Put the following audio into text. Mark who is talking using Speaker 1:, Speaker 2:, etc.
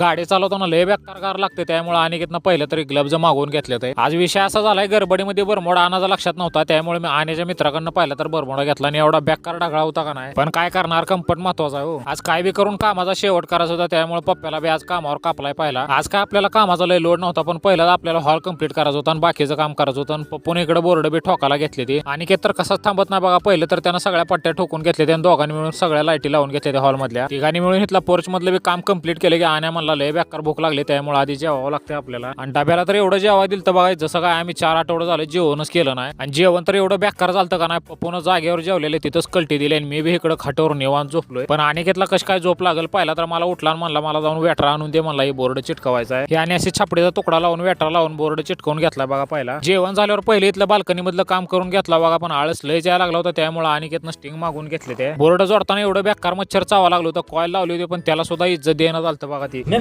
Speaker 1: गाडी चालवताना लय बेकार कार लागते त्यामुळे अनिकेतनं पहिलं तरी ग्लब्ज मागवून घेतले ते आज विषय असा झालाय गडबडीमध्ये बरमोडा आणायचा लक्षात नव्हता त्यामुळे मी आण्याच्या मित्राकडनं पाहिलं तर बरमोडा घेतला आणि एवढा बेकार ढगळा होता का नाही. पण काय करणार कम्फर्ट महत्त्वाचा आहे हो. आज काय बी करून कामाचा शेवट करायचा होता त्यामुळे पप्प्याला बी आज कामावर कापलाय पाहिला. आज काय आपल्याला कामाचा लय लोड नव्हता पण पहिला आपल्याला हॉल कंप्लीट करायचं होता आणि बाकीचं काम करायचं होतं आणि पप्पून इकडे बोर्ड बी ठोकायला घेतली ती. अनिकेत तर कसाच थांबत नाही बघा पहिलं तर त्यानं सगळ्या पट्ट्या ठोकून घेतले आणि दोघांनी मिळून सगळ्या लाईटी लावून घेतल्या हॉल मधल्या. तिघांनी मिळून इथला पोर्च मधलं बी काम कंप्लीट केलं की आण्या म्हणला लय बेकार भूक लागली त्यामुळे आधी जेवावं लागते आपल्याला. आणि डब्याला तर एवढं जेवा दिलं तर बघा जसं काय आम्ही चार आठवडं झालं जेवणच केलं नाही. आणि जेवण तर एवढं बेकार झालं का नाही पप्पून जागेवर जेवलेले तिथंच कलटी दिली आणि मी बी इकडे खाट्यावर निवांत झोपलोय. पण अनिकेतला कसं काय झोप लागेल पहिला तर मला उठला आणि म्हणला मला जाऊन वेटरा आणून दे मला हे बोर्ड चिटकवायचा आहे. हे आणि असे छापडीचा तुकडा लावून वेटरा लावून बोर्ड चिटकवून घेतला बघा पहिला. जेवण झाल्यावर पहिले इथलं बाल्कनी मधलं काम करून घेतला बघा पण आळस लय जायला लागला होता त्यामुळे अनिकेतनं स्टिंग मागून घेतले ते. बोर्ड जोडताना एवढं बेकार मच्छर चावा लागलो होतं कॉल लावली होती पण त्याला सुद्धा इज्जत देणं झालं बघा ती.